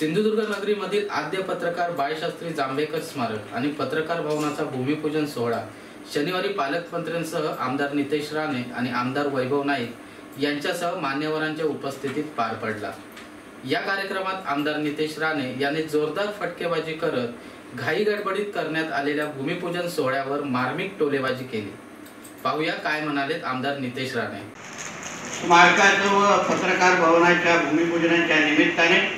सिंधुदुर्ग नगरीमधील आद्य पत्रकार बाळशास्त्री जांभेकर स्मारक आणि पत्रकार भवनाचा भूमिपूजन सोहळा शनिवारी पालकमंत्र्यांसह आमदार नितेश राणे आणि आमदार वैभव नाईक यांच्यासह मान्यवरांच्या उपस्थितीत पार पडला. या कार्यक्रमात आमदार नितेश राणे यांनी जोरदार फटकेबाजी करत घाई गडबडीत करण्यात आलेल्या भूमिपूजन सोहळ्यावर मार्मिक टोलेबाजी केली. पाहूया काय म्हणालेत आमदार नितेश राणे. स्मारकाचं व पत्रकार भवनाच्या भूमिपूजनाच्या निमित्ताने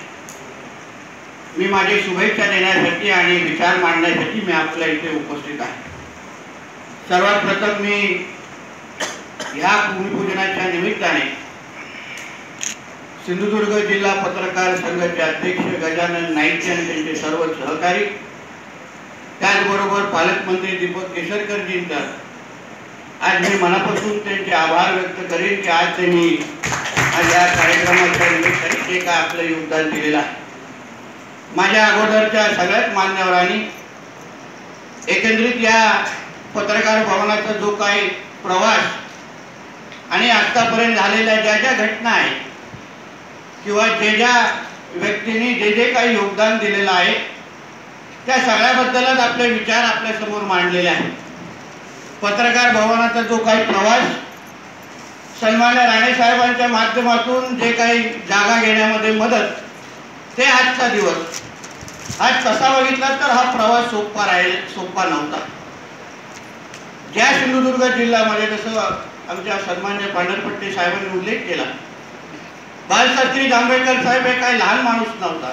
मी माझी शुभेच्छा देण्यासाठी आणि विचार मांडण्यासाठी मी आपल्या इथे उपस्थित आहे. सर्वात प्रथम मी ह्या भूमिपूजनाच्या निमित्ताने सिंधुदुर्ग जिल्हा पत्रकार संघाचे अध्यक्ष गजानन नाईक आणि त्यांचे सर्व सहकारी त्याचबरोबर पालकमंत्री दीपक केसरकरजींचा आज मी मनापासून त्यांचे आभार व्यक्त करेन की आज त्यांनी आज या कार्यक्रमाच्या निमित्ताने जे काय आपलं योगदान दिलेलं आहे. माझ्या अगोदरच्या सगळ्याच मान्यवरांनी एकंदरीत या पत्रकार भवनाचा जो काही प्रवास आणि आत्तापर्यंत झालेल्या ज्या ज्या घटना आहेत किंवा जे ज्या व्यक्तींनी जे जे काही योगदान दिलेलं आहे त्या सगळ्याबद्दलच आपले विचार आपल्यासमोर मांडलेले आहेत. पत्रकार भवनाचा जो काही प्रवास सन्मान्य राणेसाहेबांच्या माध्यमातून जे काही जागा घेण्यामध्ये मदत ते आजचा दिवस. आज तसा बघितला तर हा प्रवास सोपा राहील सोपा नव्हता. ज्या सिंधुदुर्ग जिल्ह्यामध्ये जसं आमच्या सन्मान्य पांढरपट्टी साहेबांनी उल्लेख केला बालशास्त्री जांभेकर साहेब हे काही लहान माणूस नव्हता.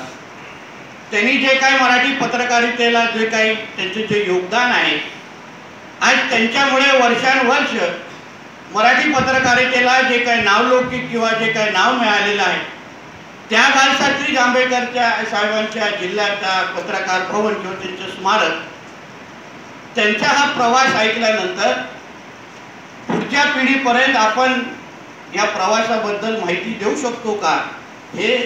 त्यांनी जे काही मराठी पत्रकारितेला जे काही त्यांचे जे योगदान आहे आज त्यांच्यामुळे वर्षानुवर्ष मराठी पत्रकारितेला जे काही नावलौकिक किंवा जे काही नाव मिळालेलं आहे त्या बालशास्त्री जांभेकरच्या साहेबांच्या जिल्ह्याचा पत्रकार भवन किंवा त्यांचं स्मारक त्यांचा हा प्रवास ऐकल्यानंतर पुढच्या पिढीपर्यंत आपण या प्रवासाबद्दल माहिती देऊ शकतो का? हे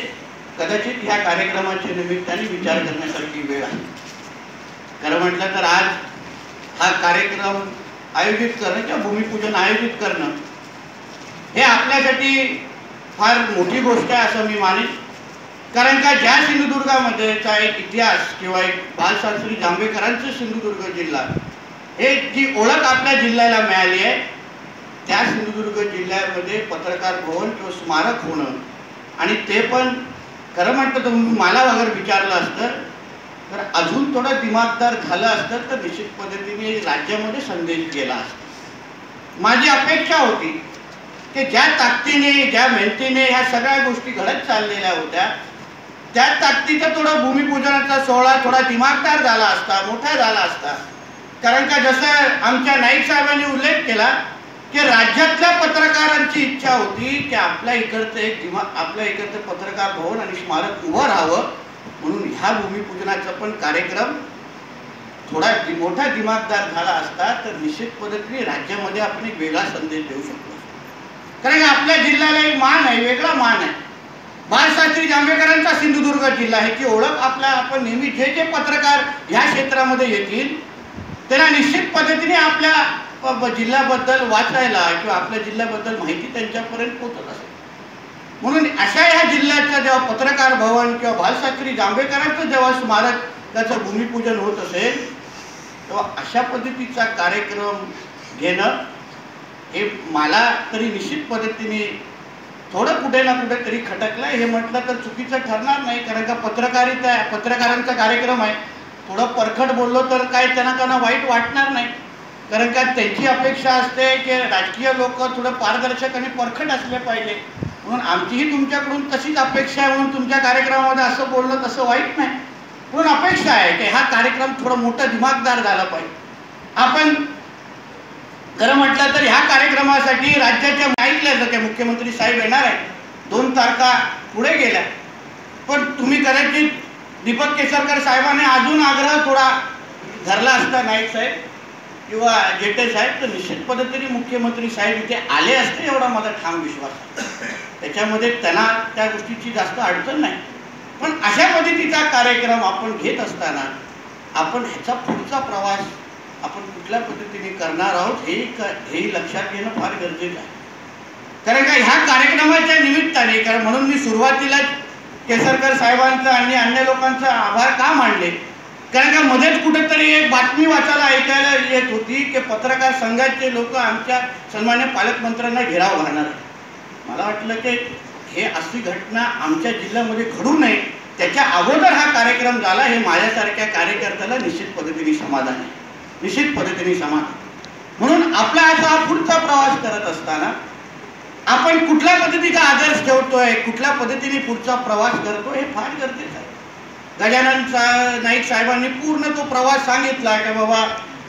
कदाचित ह्या कार्यक्रमाच्या निमित्ताने विचार करण्यासारखी वेळ आहे. खरं म्हटलं तर आज हा कार्यक्रम आयोजित करणं किंवा भूमिपूजन आयोजित करणं हे आपल्यासाठी फार मोठी गोष्ट आहे असं मी मानेन. कारण का ज्या सिंधुदुर्गामध्येचा एक इतिहास किंवा एक बालशास्त्री जांभेकरांचं सिंधुदुर्ग जिल्हा हे जी ओळख आपल्या जिल्ह्याला मिळाली आहे त्या सिंधुदुर्ग जिल्ह्यामध्ये पत्रकार भवन किंवा स्मारक होणं. आणि ते पण खरं म्हटलं तर मला वगैरे विचारलं असतं तर अजून थोडं दिमागदार झालं असतं तर निश्चित पद्धतीने राज्यामध्ये संदेश गेला असता. माझी अपेक्षा होती की ज्या ताकदीने ज्या मेहनतीने ह्या सगळ्या गोष्टी घडत चाललेल्या होत्या त्या ताकदीचा थोडा भूमिपूजनाचा सोहळा थोडा दिमागदार झाला असता मोठा झाला असता. कारण का जसं आमच्या नाईक साहेबांनी उल्लेख केला की राज्यातल्या पत्रकारांची इच्छा होती की आपल्या इकडचं एक दिमाग आपल्या इकडचं पत्रकार भवन आणि स्मारक उभं राहावं म्हणून ह्या भूमिपूजनाचा पण कार्यक्रम थोडा मोठा दिमागदार झाला असता तर निश्चित पद्धतीने राज्यामध्ये आपण एक वेगळा संदेश देऊ शकतो. कारण आपल्या जिल्ह्याला एक मान आहे वेगळा मान आहे. बाळशास्त्री जांभेकरांचा सिंधुदुर्ग जिल्हा आहे की ओळख आपल्या आपण नेहमी जे जे पत्रकार ह्या क्षेत्रामध्ये येतील त्यांना निश्चित पद्धतीने आपल्या जिल्ह्याबद्दल वाचायला किंवा आपल्या जिल्ह्याबद्दल माहिती त्यांच्यापर्यंत पोहोचत असेल. म्हणून अशा ह्या जिल्ह्याचा जेव्हा पत्रकार भवन किंवा बाळशास्त्री जांभेकरांचं जेव्हा स्मारक त्याचं भूमिपूजन होत असेल तेव्हा अशा पद्धतीचा कार्यक्रम घेणं हे मला तरी निश्चित पद्धतीने थोडं कुठे ना कुठे तरी खटकलं हे म्हटलं तर चुकीचं ठरणार नाही कारण का पत्रकारिता पत्रकारांचा कार्यक्रम आहे. थोडं परखड बोललो तर काय त्यांना त्यांना वाईट वाटणार नाही. कारण का त्यांची अपेक्षा असते की राजकीय लोक थोडं पारदर्शक आणि परखड असले पाहिजे. म्हणून आमचीही तुमच्याकडून तशीच अपेक्षा आहे म्हणून तुमच्या कार्यक्रमामध्ये असं बोललं तसं वाईट नाही. म्हणून अपेक्षा आहे की हा कार्यक्रम थोडं मोठा दिमागदार झाला पाहिजे. आपण खरं म्हटलं तर ह्या कार्यक्रमासाठी राज्याच्या ऐकल्या जाते मुख्यमंत्री साहेब येणार आहे दोन तारखा पुढे गेल्या पण तुम्ही कदाचित दीपक केसरकर साहेबांनी अजून आग्रह थोडा धरला असता नाईक साहेब किंवा जेटे साहेब तर निश्चित पद्धतीने मुख्यमंत्री साहेब इथे आले असते एवढा माझा ठाम विश्वास आहे. त्याच्यामध्ये त्यांना त्या गोष्टीची जास्त अडचण नाही पण अशा पद्धतीचा कार्यक्रम आपण घेत असताना आपण ह्याचा पुढचा प्रवास आपण कुठल्या पद्धतीने करणार आहोत हे हेही लक्षात घेणं फार गरजेचं आहे. कारण का ह्या कार्यक्रमाच्या निमित्ताने कारण म्हणून मी सुरुवातीला केसरकर साहेबांचं आणि अन्य लोकांचा आभार का मानले? कारण का मध्येच कुठेतरी एक बातमी वाचायला ऐकायला येत होती की पत्रकार संघाचे लोक आमच्या सन्मान्य पालकमंत्र्यांना घेराव घालणार आहे. मला वाटलं की हे अशी घटना आमच्या जिल्ह्यामध्ये घडू नये त्याच्या अगोदर हा कार्यक्रम झाला हे माझ्यासारख्या कार्यकर्त्याला निश्चित पद्धतीने समाधान आहे. निश्चित पद्धतीने समाधान म्हणून आपला असा पुढचा प्रवास करत असताना आपण कुठल्या पद्धतीचा आदर्श ठेवतोय कुठल्या पद्धतीने पुढचा प्रवास करतो हे फार गरजेचं आहे. गजानन सा नाईक साहेबांनी पूर्ण तो प्रवास सांगितला की बाबा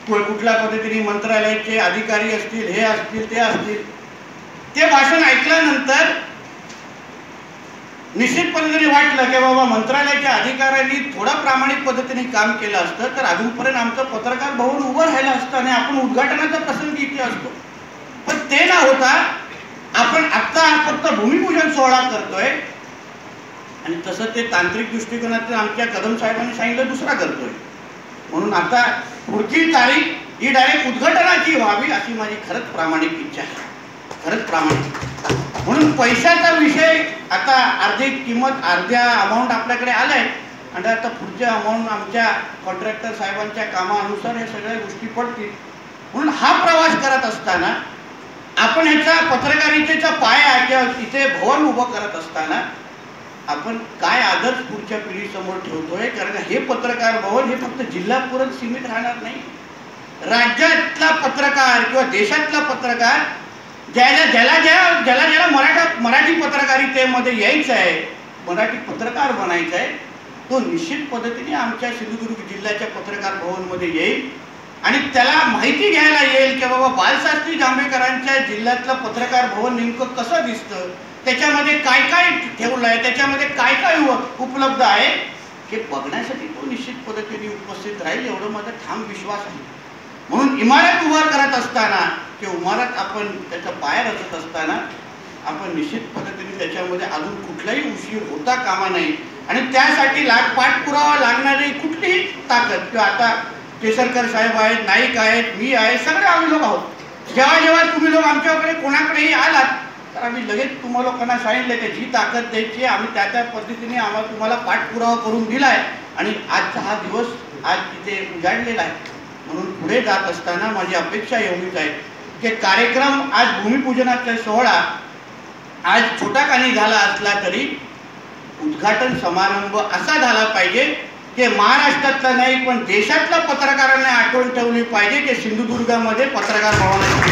कुठल्या पद्धतीने मंत्रालयाचे अधिकारी असतील हे असतील ते असतील. ते भाषण ऐकल्यानंतर निश्चित पद्धतीने वाटलं की बाबा मंत्रालयाच्या अधिकाऱ्यांनी थोडा प्रामाणिक पद्धतीने काम केलं असतं तर अजूनपर्यंत आमचं पत्रकार भवन उभं राहिलं असतं आणि आपण उद्घाटनाचा प्रसंग इथे असतो. पण ते ना होता आपण आत्ता फक्त भूमिपूजन सोहळा करतोय आणि तसं ते तांत्रिक दृष्टिकोनातून आमच्या कदम साहेबांनी सांगितलं दुसरा करतोय. म्हणून आता पुढची तारीख ही डायरेक्ट उद्घाटनाची व्हावी अशी माझी खरंच प्रामाणिक इच्छा आहे. खरंच प्रामाणिक. म्हणून पैशाचा विषय आता अर्धी किंमत अर्ध्या अमाऊंट आपल्याकडे आलाय. आणि आता पुढच्या अमाऊंट आमच्या कॉन्ट्रॅक्टर साहेबांच्या कामानुसार या सगळ्या गोष्टी पडतील. म्हणून हा प्रवास करत असताना आपण ह्याचा पत्रकारितेचा पाया किंवा इथे भवन उभं करत असताना आपण काय आदर्श पुढच्या पिढीसमोर ठेवतोय? कारण हे पत्रकार भवन हे फक्त जिल्हापुरत सीमित राहणार नाही. राज्यातला पत्रकार किंवा देशातला पत्रकार ज्याला ज्याला ज्या ज्याला ज्याला मराठा मराठी पत्रकारितेमध्ये यायचं आहे मराठी पत्रकार बनायचं आहे तो निश्चित पद्धतीने आमच्या सिंधुदुर्ग जिल्ह्याच्या पत्रकार भवनमध्ये येईल. आणि त्याला माहिती घ्यायला येईल की बाबा बालशास्त्री जांभेकरांच्या जिल्ह्यातलं पत्रकार भवन नेमकं कसं दिसतं? त्याच्यामध्ये काय काय ठेवलं आहे? त्याच्यामध्ये काय काय उपलब्ध आहे? हे बघण्यासाठी तो निश्चित पद्धतीने उपस्थित राहील. एवढं माझा ठाम विश्वास आहे. म्हणून इमारत उभार करत असताना किंवा इमारत आपण त्याचा पाया रचत असताना आपण निश्चित पद्धतीने त्याच्यामध्ये अजून कुठलाही उशीर होता कामा नाही आणि त्यासाठी लाग पाठपुरावा लागणारी कुठलीही ताकद किंवा आता केसरकर साहेब आहेत नाईक आहेत मी आहे सगळे आम्ही लोक आहोत. जेव्हा जेव्हा तुम्ही लोक आमच्याकडे कोणाकडेही आलात तर आम्ही लगेच तुम्हा लोकांना सांगितलं की जी ताकद द्यायची आम्ही त्या त्या पद्धतीने आम्हाला तुम्हाला पाठपुरावा करून दिला आहे आणि आजचा हा दिवस आज तिथे उजाडलेला आहे. म्हणून पुढे जात असताना माझी अपेक्षा एवढीच आहे की कार्यक्रम आज भूमिपूजनाचा सोहळा आज छोटा काही झाला असला तरी उद्घाटन समारंभ असा झाला पाहिजे की महाराष्ट्रातला नाही पण देशातल्या पत्रकारांना आठवण ठेवली पाहिजे की सिंधुदुर्गामध्ये पत्रकार भवनाची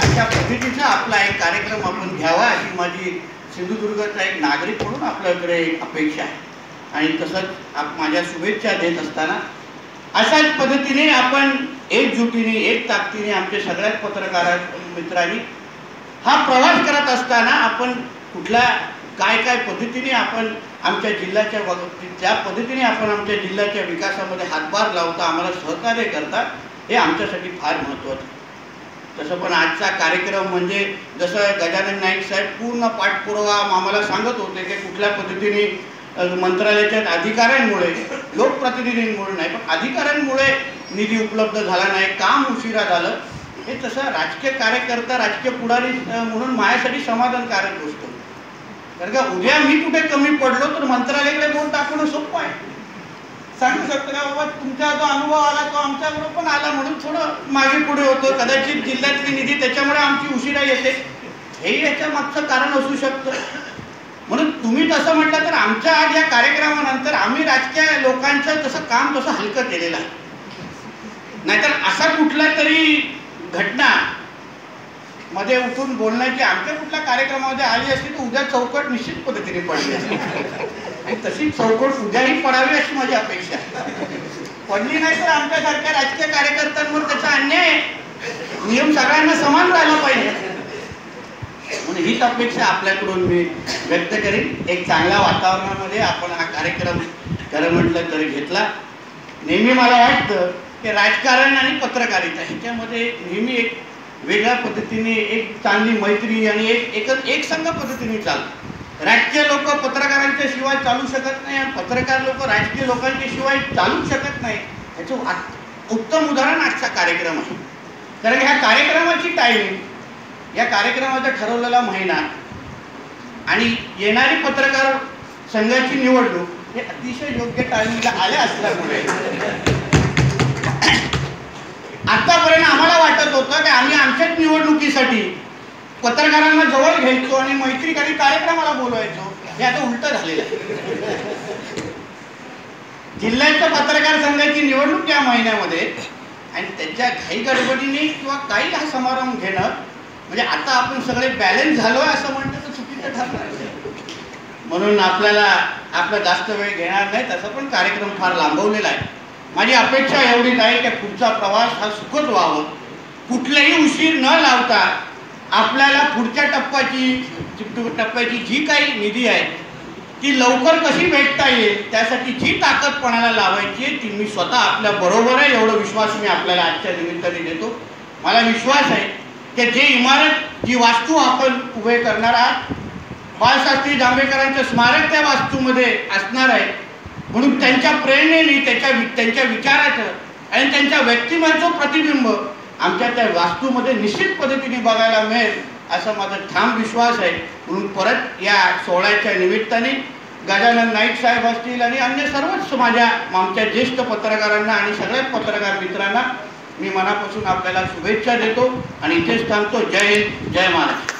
अशा पद्धतीचा आपला एक कार्यक्रम आपण घ्यावा अशी माझी सिंधुदुर्गाचा एक नागरिक म्हणून आपल्याकडे एक अपेक्षा आहे. आणि तसंच आप माझ्या शुभेच्छा देत असताना अशाच पद्धतीने आपण एकजुटीने एक ताकदीने आमच्या सगळ्याच पत्रकार मित्रांनी हा प्रवास करत असताना आपण कुठल्या काय काय पद्धतीने आपण आमच्या जिल्ह्याच्या ज्या पद्धतीने आपण आमच्या जिल्ह्याच्या विकासामध्ये हातभार लावता आम्हाला सहकार्य करता हे आमच्यासाठी फार महत्त्वाचं आहे. तसं पण आजचा कार्यक्रम म्हणजे जसं गजानन नाईक साहेब पूर्ण पाठपुरावा आम्हाला सांगत होते की कुठल्या पद्धतीने मंत्रालयाच्या अधिकाऱ्यांमुळे लोकप्रतिनिधींमुळे नाही पण अधिकाऱ्यांमुळे निधी उपलब्ध झाला नाही काम उशिरा झालं. हे तसं राजकीय कार्यकर्ता राजकीय पुढारी म्हणून माझ्यासाठी समाधानकारक गोष्ट. कारण का उद्या मी कुठे कमी पडलो तर मंत्रालयाकडे बोट टाकणं सोपं आहे. सांगू शकतो का बाबा तुमचा जो अनुभव आला तो आमच्याबरोबर पण आला म्हणून थोडं मागे पुढे होतो. कदाचित जिल्ह्यातली निधी त्याच्यामुळे आमची उशिरा येते. हे याच्या मागचं कारण असू शकतं. म्हणून तुम्ही तसं म्हटलं तर आमच्या आज या कार्यक्रमानंतर आम्ही राजकीय लोकांचं तसं काम तसं हलकं केलेलं आहे. नाहीतर असा कुठला तरी घटना मध्ये उठून बोलण्याची आमच्या कुठल्या कार्यक्रमामध्ये आली असती तर उद्या चौकट निश्चित पद्धतीने पडली असती. आणि तशी चौकट उद्याही पडावी अशी माझी अपेक्षा पडली नाही तर आमच्यासारख्या राजकीय कार्यकर्त्यांवर त्याचा अन्याय नियम सगळ्यांना समान राहिला पाहिजे. म्हणून हीच अपेक्षा आपल्याकडून मी व्यक्त करीन. एक चांगल्या वातावरणामध्ये आपण हा कार्यक्रम खरं म्हटलं तरी घेतला. नेहमी मला वाटतं की राजकारण आणि पत्रकारिता ह्याच्यामध्ये नेहमी एक वेगळ्या पद्धतीने एक चांगली मैत्री आणि एक एकच एक संघ पद्धतीने चालतं. राजकीय लोक पत्रकारांच्या शिवाय चालू शकत नाही आणि पत्रकार लोक राजकीय लोकांच्या शिवाय चालू शकत नाही. ह्याचं उत्तम उदाहरण आजचा कार्यक्रम आहे. कारण ह्या कार्यक्रमाची टायमिंग या कार्यक्रमाचा ठरवलेला महिना आणि येणारी पत्रकार संघाची निवडणूक हे अतिशय योग्य टायमिंगला आल्या असल्यामुळे. आतापर्यंत आम्हाला वाटत होतं की आम्ही आमच्याच निवडणुकीसाठी पत्रकारांना जवळ घ्यायचो आणि मैत्रीकारी कार्यक्रमाला बोलवायचो हे आता उलट झालेलं आहे. जिल्ह्याच्या पत्रकार संघाची निवडणूक या महिन्यामध्ये आणि त्यांच्या घाई गडबडीने किंवा काही हा समारंभ घेणं म्हणजे आता आपण सगळे बॅलन्स झालोय असं म्हणणं तर चुकीचं ठरणार म्हणून आपल्याला आपला जास्त वेळ घेणार नाही तसा पण कार्यक्रम फार लांबवलेला आहे. माझी अपेक्षा एवढीच आहे की पुढचा प्रवास हा सुखद व्हावं. कुठलाही उशीर न लावता आपल्याला पुढच्या टप्प्याची टप्प्याची जी काही निधी आहे ती लवकर कशी भेटता येईल त्यासाठी जी ताकद कोणाला लावायची आहे ती मी स्वतः आपल्या बरोबर आहे एवढा विश्वास मी आपल्याला आजच्या निमित्ताने देतो. मला विश्वास आहे की जे इमारत जी वास्तू आपण उभे करणार आहात बाळशास्त्री जांभेकरांचं स्मारक त्या वास्तूमध्ये असणार आहे. म्हणून त्यांच्या प्रेरणेने त्याच्या वि- त्यांच्या विचाराचं आणि त्यांच्या व्यक्तिमत्वाचं प्रतिबिंब आमच्या त्या वास्तूमध्ये निश्चित पद्धतीने बघायला मिळेल असा माझा ठाम विश्वास आहे. म्हणून परत या सोहळ्याच्या निमित्ताने गजानन नाईक साहेब असतील आणि अन्य सर्वच माझ्या आमच्या ज्येष्ठ पत्रकारांना आणि सगळ्या पत्रकार मित्रांना मी मनापासून आपल्याला शुभेच्छा देतो आणि इथेच थांबतो. जय हिंद जय महाराष्ट्र.